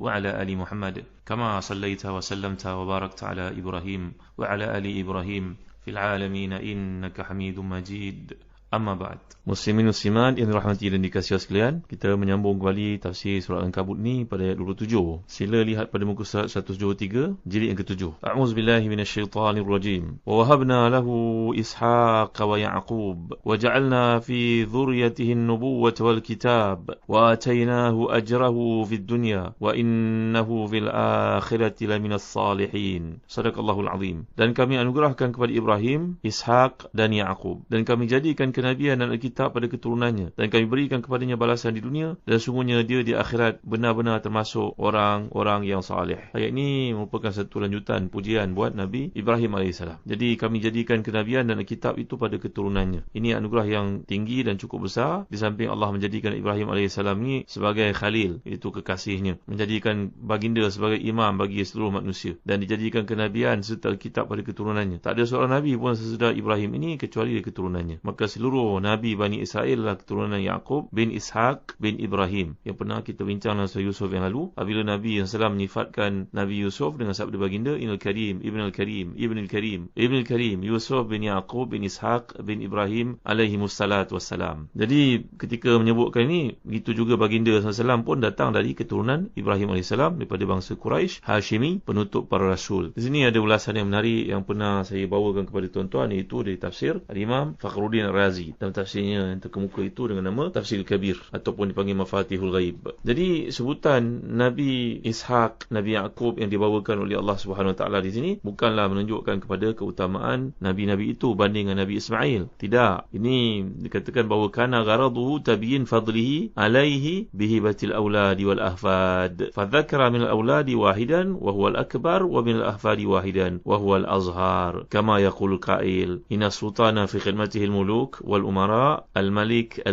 وعلى آل محمد كما صليت وسلمت وباركت على إبراهيم وعلى آل إبراهيم في العالمين إنك حميد مجيد. Amma ba'd. Muslimin muslimat yang dirahmati dan dikasihi sekalian, kita menyambung kembali tafsir surah Al-Ankabut ni pada ayat 27. Sila lihat pada muka surat 123, jilid yang ke-7. A'udzu billahi minasyaitonir rajim. Wa wahabna lahu Ishaq wa Ya'qub wa ja'alna fi dhurriyyatihi an-nubuwwata wal kitab wa atainahu ajrahu fid dunya wa innahu fil akhirati laminas salihin. Sadaqallahul azim. Dan kami anugerahkan kepada Ibrahim, Ishaq dan Ya'qub dan kami jadikan kenabian dan Alkitab pada keturunannya dan kami berikan kepadanya balasan di dunia dan sungguhnya dia di akhirat benar-benar termasuk orang-orang yang salih. Ayat ini merupakan satu lanjutan pujian buat Nabi Ibrahim AS. Jadi kami jadikan kenabian dan Alkitab itu pada keturunannya. Ini anugerah yang tinggi dan cukup besar di samping Allah menjadikan Ibrahim AS ini sebagai khalil, itu kekasihnya. Menjadikan baginda sebagai imam bagi seluruh manusia dan dijadikan kenabian serta Alkitab pada keturunannya. Tak ada seorang Nabi pun sesudah Ibrahim ini kecuali keturunannya. Maka seluruh seluruh Nabi Bani Israel adalah keturunan Yaqub bin Ishaq bin Ibrahim yang pernah kita bincang dalam surah Yusuf yang lalu apabila Nabi yang salam menyifatkan Nabi Yusuf dengan sabda baginda Inal Karim, Ibn Al-Karim, Ibn Al-Karim, Ibn Al-Karim, Yusuf bin Yaqub bin Ishaq bin Ibrahim alaihi mussalatu wassalam. Jadi ketika menyebutkan ini, begitu juga baginda SAW pun datang dari keturunan Ibrahim AS daripada bangsa Quraisy, Hashimi, penutup para rasul. Di sini ada ulasan yang menarik yang pernah saya bawakan kepada tuan-tuan iaitu dari tafsir Al-Imam Fakhruddin Razi Razi dalam tafsirnya yang terkemuka itu dengan nama Tafsir Kabir ataupun dipanggil Mafatihul Ghaib. Jadi sebutan Nabi Ishaq, Nabi Yaqub yang dibawakan oleh Allah Subhanahu Wa Taala di sini bukanlah menunjukkan kepada keutamaan nabi-nabi itu banding dengan Nabi Ismail. Tidak. Ini dikatakan bahawa kana gharaduhu tabyin fadlihi alaihi bihibatil auladi wal ahfad. Fadzakara min al-auladi wahidan wa huwa al-akbar wa min al-ahfadi wahidan wa huwa al-azhar. Kama yaqulu qail, inna sultana fi khidmatihi al-muluk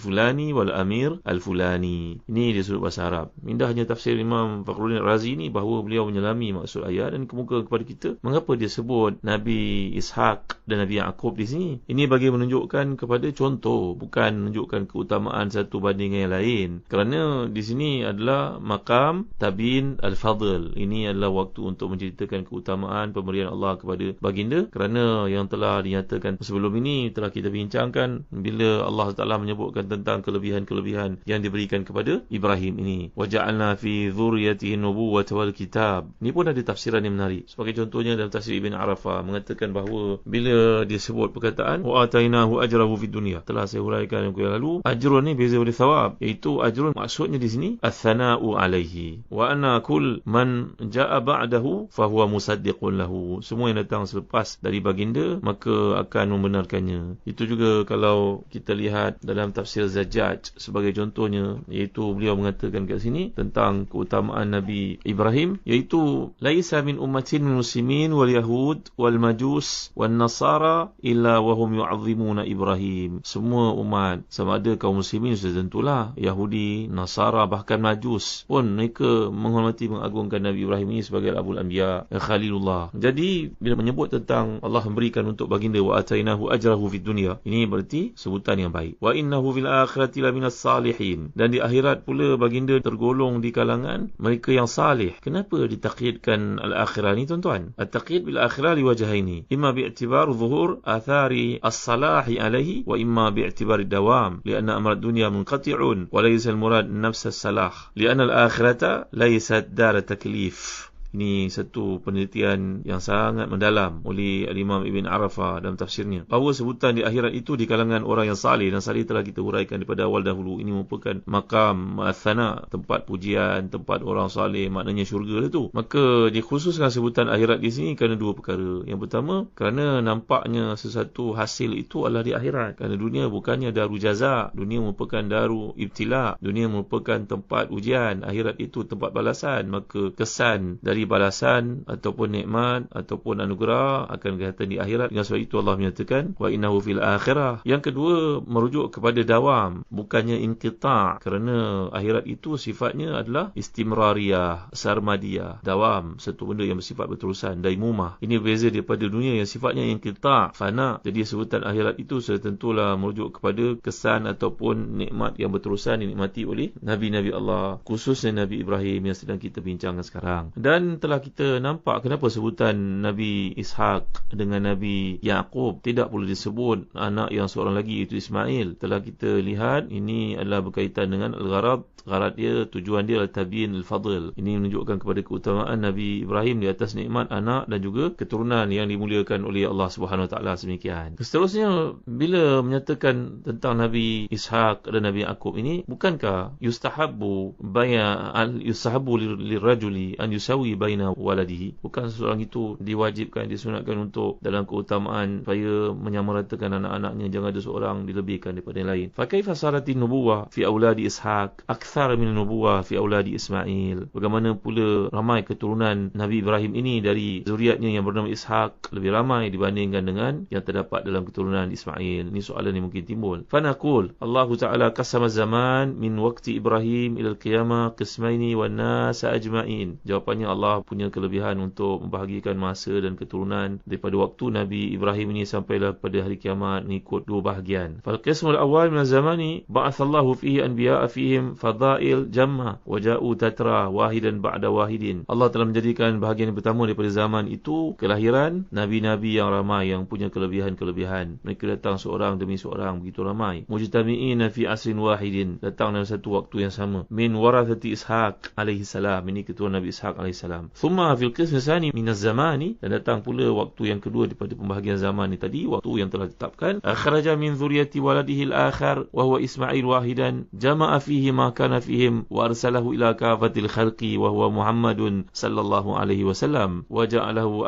fulani wal amir al fulani ini dia sudut bahasa Arab. Indahnya tafsir Imam Fakhruddin Razi ni bahawa beliau menyelami maksud ayat dan kemuka kepada kita. Mengapa dia sebut Nabi Ishaq dan Nabi Yaqub di sini? Ini bagi menunjukkan kepada contoh bukan menunjukkan keutamaan satu banding yang lain. Kerana di sini adalah makam tabin al fadl ini adalah waktu untuk menceritakan keutamaan pemberian Allah kepada baginda. Kerana yang telah dinyatakan sebelum ini telah kita bincangkan bila Allah Taala menyebutkan tentang kelebihan-kelebihan yang diberikan kepada Ibrahim ini. Waja'alna fi dzurriyyatihi nubuwwata wal kitab. Ini pun ada tafsiran yang menarik. Sebagai contohnya dalam tafsir Ibn Arafah mengatakan bahawa bila disebut perkataan wa atainahu ajrahu fid dunya. Telah saya huraikan yang lalu, ajrun ni beza dari thawab, iaitu ajrun maksudnya di sini as-sana'u alaihi. Wa anna kull man ja'a ba'dahu fa huwa musaddiqun lahu. Semua yang datang selepas dari baginda maka akan membenarkannya. Itu juga kalau kalau kita lihat dalam tafsir Zajjaj sebagai contohnya iaitu beliau mengatakan kat sini tentang keutamaan Nabi Ibrahim iaitu laisa min ummatin muslimin wal yahud wal majus wal nasara illa wahum yu'azzimuna Ibrahim. Semua umat sama ada kaum muslimin sudah tentulah Yahudi Nasara bahkan majus pun mereka menghormati mengagungkan Nabi Ibrahim ini sebagai Abul Anbiya Khalilullah. Jadi bila menyebut tentang Allah memberikan untuk baginda wa atainahu ajrahu fid dunya ini berarti sebutan yang baik. Wa innahu fil akhirati laminas salihin. Dan di akhirat pula baginda tergolong di kalangan mereka yang salih. Kenapa ditakyidkan al-akhirah ni tuan-tuan? At-takyid bil akhirah li wajhaini. Imma bi'tibar zuhur athari as-salahi alaihi wa imma bi'tibar dawam. Lianna amr dunya munqati'un wa laysa al-murad nafs as-salah. Lianna al-akhirata laysat dar taklif. Ini satu penelitian yang sangat mendalam oleh Al-Imam Ibn Arafah dalam tafsirnya. Bahawa sebutan di akhirat itu di kalangan orang yang salih dan salih telah kita huraikan daripada awal dahulu. Ini merupakan makam asana, tempat pujian, tempat orang salih, maknanya syurga lah tu. Maka dikhususkan sebutan akhirat di sini kerana dua perkara. Yang pertama, kerana nampaknya sesuatu hasil itu adalah di akhirat. Kerana dunia bukannya daru jaza. Dunia merupakan daru ibtila. Dunia merupakan tempat ujian. Akhirat itu tempat balasan. Maka kesan dari dari balasan ataupun nikmat ataupun anugerah akan kelihatan di akhirat. Dengan sebab itu Allah menyatakan wa innahu fil akhirah. Yang kedua merujuk kepada dawam bukannya inqita. Kerana akhirat itu sifatnya adalah istimrariyah sarmadiyah dawam satu benda yang bersifat berterusan daimumah. Ini berbeza daripada dunia yang sifatnya inqita fana. Jadi sebutan akhirat itu sudah tentulah merujuk kepada kesan ataupun nikmat yang berterusan dinikmati oleh nabi-nabi Allah khususnya Nabi Ibrahim yang sedang kita bincangkan sekarang. Dan telah kita nampak kenapa sebutan Nabi Ishak dengan Nabi Yaqub tidak perlu disebut anak yang seorang lagi itu Ismail. Telah kita lihat ini adalah berkaitan dengan al-gharad. Gharad dia tujuan dia adalah tabiin al-fadl. Ini menunjukkan kepada keutamaan Nabi Ibrahim di atas nikmat anak dan juga keturunan yang dimuliakan oleh Allah Subhanahu Wa Taala semikian. Seterusnya bila menyatakan tentang Nabi Ishak dan Nabi Yaqub ini bukankah yustahabbu baya al yustahabbu lirajuli an yusawi baina waladihi. Bukan seorang itu diwajibkan disunatkan untuk dalam keutamaan supaya menyamaratakan anak-anaknya jangan ada seorang dilebihkan daripada yang lain. Fa kaifa saratin nubuwah fi auladi ishaq akthar min nubuwah fi auladi ismail. Bagaimana pula ramai keturunan Nabi Ibrahim ini dari zuriatnya yang bernama Ishak lebih ramai dibandingkan dengan yang terdapat dalam keturunan Ismail? Ini soalan yang mungkin timbul. Fa naqul Allah taala qasama zaman min waqti Ibrahim ila al-qiyamah qismaini wan nas ajma'in. Jawapannya Allah punya kelebihan untuk membahagikan masa dan keturunan daripada waktu Nabi Ibrahim ini sampailah pada hari kiamat mengikut dua bahagian. Fal qismul awal min az-zamani ba'athallahu fihi anbiya'a fihim fadail jamma waja'u tatra wahidan ba'da wahidin. Allah telah menjadikan bahagian yang pertama daripada zaman itu kelahiran nabi-nabi yang ramai yang punya kelebihan-kelebihan. Mereka datang seorang demi seorang begitu ramai. Mujtami'ina fi asrin wahidin datang dalam satu waktu yang sama. Min warathati ishaq alaihi salam ini keturunan Nabi Ishaq alaihi salam thumma fil qism tsani min az-zamani dan datang pula waktu yang kedua daripada pembahagian zaman ini tadi waktu yang telah ditetapkan. Akhraja min zuriyati waladihi al-akhar wa huwa Ismail wahidan jama'a fihi ma kana fihim wa arsalahu ila kafatil khalqi wa huwa Muhammadun sallallahu alaihi wasallam wa ja'alahu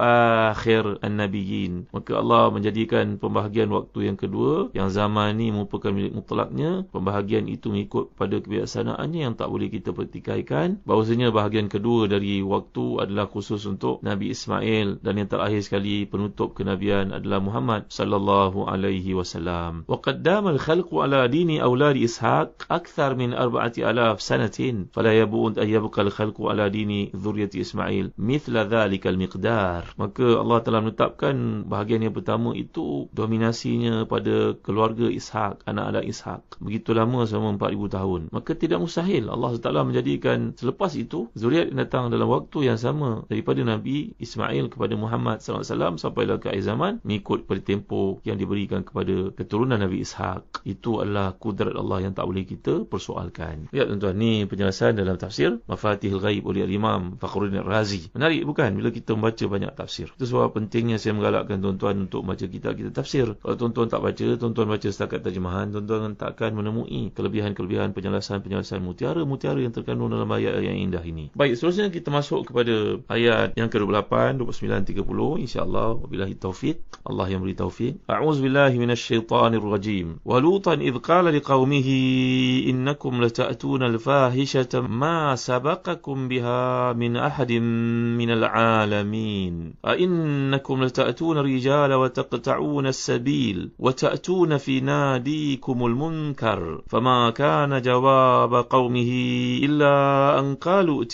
akhir an-nabiyyin. Maka Allah menjadikan pembahagian waktu yang kedua yang zaman ini merupakan milik mutlaknya. Pembahagian itu mengikut pada kebiasaannya yang tak boleh kita pertikaikan. Bahawasanya bahagian kedua dari waktu adalah khusus untuk Nabi Ismail dan yang terakhir sekali penutup kenabian adalah Muhammad sallallahu alaihi wasallam. Wa qaddama al-khalqu ala dini auladi ishaq akthar min 4000 sanatin fala yabun an yabqa al-khalqu ala dini dhurriyyati ismail mithla dhalika al-miqdar. Maka Allah telah menetapkan bahagian yang pertama itu dominasinya pada keluarga ishaq anak-anak ishaq. Begitu lama selama 4000 tahun. Maka tidak mustahil Allah Taala menjadikan selepas itu zuriat datang dalam waktu yang sama daripada Nabi Ismail kepada Muhammad sallallahu alaihi wasallam sampailah ke akhir zaman mengikut pada tempoh yang diberikan kepada keturunan Nabi Ishaq itu adalah kudrat Allah yang tak boleh kita persoalkan. Lihat tuan-tuan ni penjelasan dalam tafsir Mafatihul Ghaib oleh Imam Fakhruddin Razi menarik bukan? Bila kita membaca banyak tafsir. Itu sebab pentingnya saya menggalakkan tuan-tuan untuk baca kitab-kitab tafsir. Kalau tuan-tuan tak baca tuan-tuan baca setakat terjemahan tuan-tuan tak akan menemui kelebihan-kelebihan penjelasan-penjelasan mutiara-mutiara yang terkandung dalam ayat yang indah ini. Baik seterusnya kita masuk kepada ayat yang ke-28 29 30 insyaallah wabillahi taufik Allah yang beri taufik a'udzubillahi minasyaitonir rajim walutan idh qala liqaumihi innakum lata'tuna al-fahishata ma sabaqakum biha min ahadin minal alamin. A innakum lata'tuna rijala wa taqta'una as-sabil wa ta'tuna fi nadikumul munkar. Fama kana jawab qaumihi illa an qalu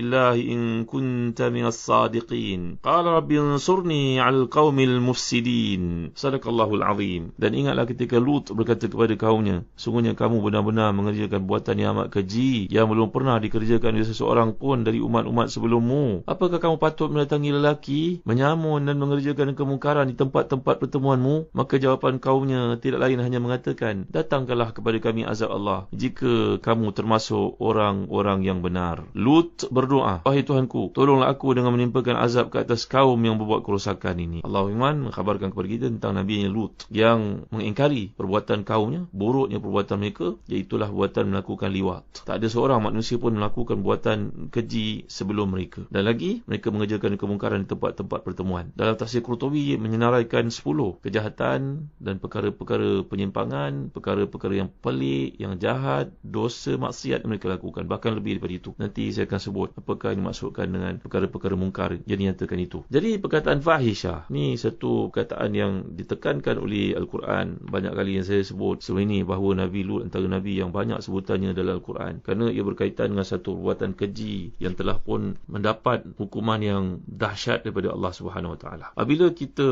itina bi'adzabillahi in kunta minas sadiqin. Qala rabbi ansurni 'alal qaumil mufsidin. Sadaqallahu al-'azim dan ingatlah ketika Lut berkata kepada kaumnya sungguhnya kamu benar-benar mengerjakan buatan yang amat keji yang belum pernah dikerjakan oleh seseorang pun dari umat-umat sebelummu. Apakah kamu patut mendatangi lelaki menyamun dan mengerjakan kemungkaran di tempat-tempat pertemuanmu? Maka jawapan kaumnya tidak lain hanya mengatakan datangkanlah kepada kami azab Allah jika kamu termasuk orang-orang yang benar. Lut berdoa. Wahai Tuhanku tolonglah aku dengan menimpakan azab ke atas kaum yang berbuat kerosakan ini. Allah iman mengkhabarkan kepada kita tentang Nabi Lut yang mengingkari perbuatan kaumnya buruknya perbuatan mereka iaitulah buatan melakukan liwat. Tak ada seorang manusia pun melakukan buatan keji sebelum mereka. Dan lagi mereka mengerjakan kemungkaran di tempat-tempat pertemuan. Dalam tafsir Qurtubi menyenaraikan 10 kejahatan dan perkara-perkara penyimpangan perkara-perkara yang pelik yang jahat dosa maksiat yang mereka lakukan. Bahkan lebih daripada itu. Nanti saya akan sebut apakah dimaksudkan dengan perkara-perkara mungkar yang dinyatakan itu. Jadi perkataan fahisyah ni satu perkataan yang ditekankan oleh Al-Quran banyak kali yang saya sebut sebelum ini bahawa Nabi Lut antara Nabi yang banyak sebutannya dalam Al-Quran kerana ia berkaitan dengan satu perbuatan keji yang telah pun mendapat hukuman yang dahsyat daripada Allah Subhanahu Wa Taala. Apabila kita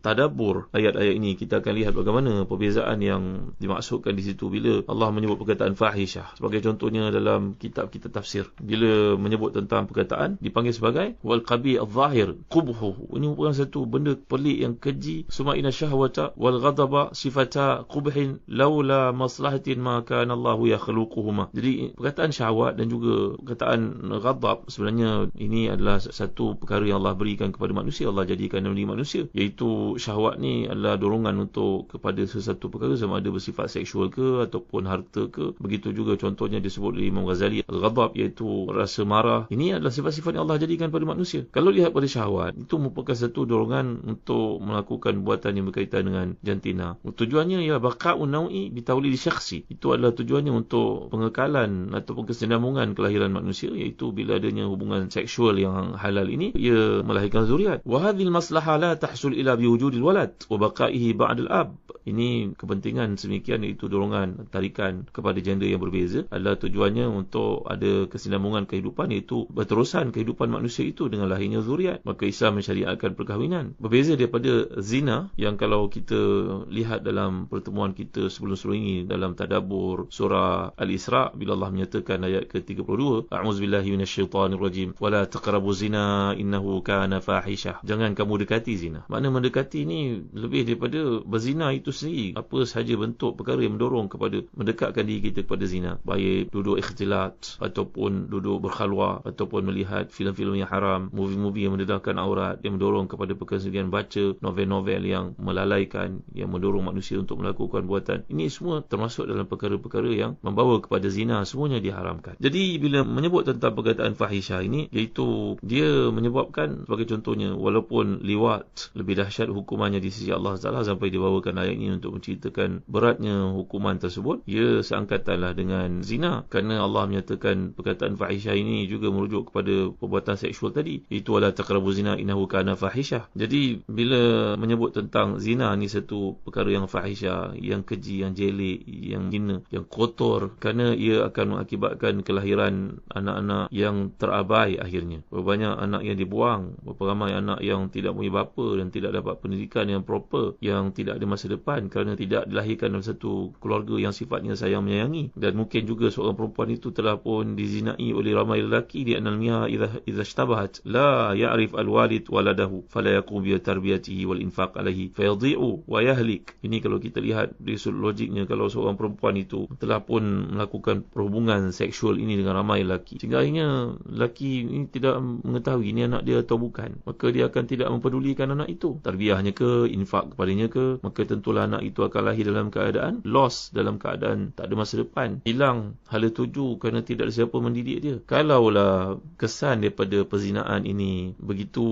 tadabbur ayat-ayat ini kita akan lihat bagaimana perbezaan yang dimaksudkan di situ bila Allah menyebut perkataan fahisyah sebagai contohnya dalam kitab kita tafsir bila menyebut tentang perkataan dipanggil sebagai wal qabi al-zahir qubhu. Ini merupakan satu benda pelik yang keji. Suma inna syahwata wal ghadaba sifata qubhin laula maslahatin ma kana Allah yakhluquhuma. Jadi perkataan syahwat dan juga perkataan ghadab sebenarnya ini adalah satu perkara yang Allah berikan kepada manusia. Allah jadikan dari manusia. Iaitu syahwat ni adalah dorongan untuk kepada sesuatu perkara sama ada bersifat seksual ke ataupun harta ke. Begitu juga contohnya disebut oleh Imam Ghazali al-ghadab iaitu rasa marah ini adalah sifat-sifat yang Allah jadikan pada manusia. Kalau lihat pada syahwat itu merupakan satu dorongan untuk melakukan buatan yang berkaitan dengan jantina. Tujuannya ya baqa'un nau'i bitawlid syakhsi. Itu adalah tujuannya untuk pengekalan ataupun kesinambungan kelahiran manusia iaitu bila adanya hubungan seksual yang halal ini ia melahirkan zuriat. Wa hadhil maslahah la tahsul ila biwujudil walad wa baqa'ihi ab ini kepentingan semikian iaitu dorongan tarikan kepada janda yang berbeza. Adalah tujuannya untuk ada kesinambungan kehidupan iaitu berterusan kehidupan manusia itu dengan lahirnya zuriat. Maka Islam mensyariatkan perkahwinan. Berbeza daripada zina yang kalau kita lihat dalam pertemuan kita sebelum-sebelum ini dalam tadabur surah Al-Isra bila Allah menyatakan ayat ke-32 a'udzubillahi minasyaitonirrajim wala taqrabu zina innahu kana fahisyah jangan kamu dekati zina. Makna mendekati ni lebih daripada berzina itu sendiri. Apa sahaja bentuk perkara yang mendorong kepada mendekatkan diri kita kepada zina. Baik duduk ikhtilat ataupun duduk berkhalwah ataupun melihat filem-filem yang haram movie-movie yang mendedahkan aurat yang mendorong kepada perkara baca novel-novel yang melalaikan yang mendorong manusia untuk melakukan buatan. Ini semua termasuk dalam perkara-perkara yang membawa kepada zina. Semuanya diharamkan. Jadi bila menyebut tentang perkataan fahisyah ini iaitu dia menyebabkan sebagai contohnya walaupun liwat lebih dahsyat hukumannya di sisi Allah Taala sampai dibawakan ayat ini untuk menceritakan beratnya hukuman tersebut. Ia seangkatanlah dengan zina kerana Allah menyatakan perkataan fahisyah ini juga merujuk kepada perbuatan seksual tadi. Itu adalah taqrabu zina innahu kana fahisyah jadi bila menyebut tentang zina ni satu perkara yang fahisyah yang keji yang jelek yang hina yang kotor kerana ia akan mengakibatkan kelahiran anak-anak yang terabai akhirnya. Banyak anak yang dibuang berapa ramai anak yang tidak punya bapa dan tidak dapat pendidikan yang proper yang tidak ada masa depan kerana tidak dilahirkan dalam satu keluarga yang sifatnya sayang menyayangi. Dan mungkin juga seorang perempuan itu telah pun dizinai oleh ramai lelaki di analmiha idza idza ishtabahat la ya'rif alwalid waladahu fala yaqum bi tarbiyatihi wal infaq alaihi fayadhi'u wa yahlik. Ini kalau kita lihat dari sudut logiknya kalau seorang perempuan itu telah pun melakukan perhubungan seksual ini dengan ramai lelaki sehingga akhirnya lelaki ini tidak mengetahui ini anak dia atau bukan maka dia akan tidak mempedulikan anak itu. Tarbiyahnya ke infak kepadanya ke maka tentulah anak itu akan lahir dalam keadaan lost dalam keadaan tak ada masa depan hilang hala tuju kerana tidak ada siapa mendidik dia. Kalaulah kesan daripada perzinaan ini begitu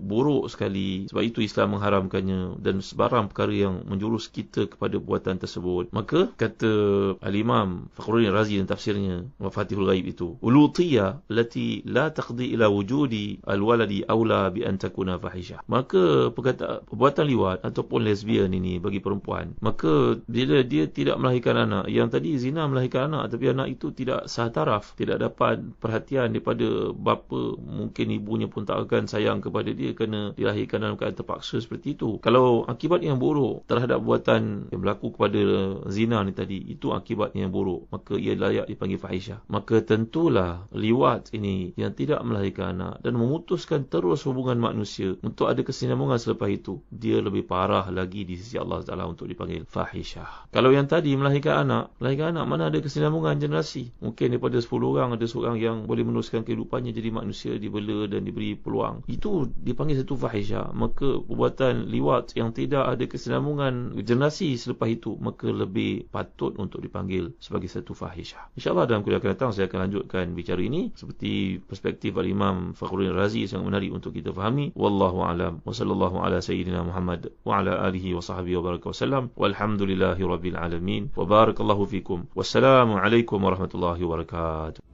buruk sekali sebab itu Islam mengharamkannya dan sebarang perkara yang menjurus kita kepada buatan tersebut. Maka kata al-imam Fakhruddin Razi dan tafsirnya Mafatihul Ghaib itu ulutiyah lati la taqdi ila wujudi al-waladi aula bi an takuna fahisyah maka perkata perbuatan liwat ataupun lesbian ini bagi perempuan maka bila dia tidak melahirkan anak yang tadi zina melahirkan anak tapi anak itu tidak sah taraf tidak dapat perhatian daripada bapa mungkin ibunya pun tak akan sayang kepada dia kerana dilahirkan dalam keadaan terpaksa seperti itu. Kalau akibat yang buruk terhadap buatan yang berlaku kepada zina ni tadi itu akibat yang buruk. Maka ia layak dipanggil fahisyah. Maka tentulah liwat ini yang tidak melahirkan anak dan memutuskan terus hubungan manusia untuk ada kesinambungan selepas itu dia lebih parah lagi di sisi Allah Taala untuk dipanggil fahisyah kalau yang tadi melahirkan anak melahirkan anak mana ada kesinambungan generasi? Mungkin daripada 10 orang ada seorang yang boleh meneruskan kehidupannya jadi manusia dibela dan diberi peluang. Itu dipanggil satu fahisyah maka perbuatan liwat yang tidak ada kesinambungan generasi selepas itu maka lebih patut untuk dipanggil sebagai satu fahisyah insyaallah dalam kuliah akan datang saya akan lanjutkan bicara ini seperti perspektif al-imam Fakhruddin Razi sangat menarik untuk kita fahami. Wallahu alam. Wa sallallahu ala sayyidina Muhammad wa ala alihi wa sahbihi wa baraka wasallam. Walhamdulillahi rabbil alamin. Wa barakallahu fikum. Wassalamu alaikum warahmatullahi wabarakatuh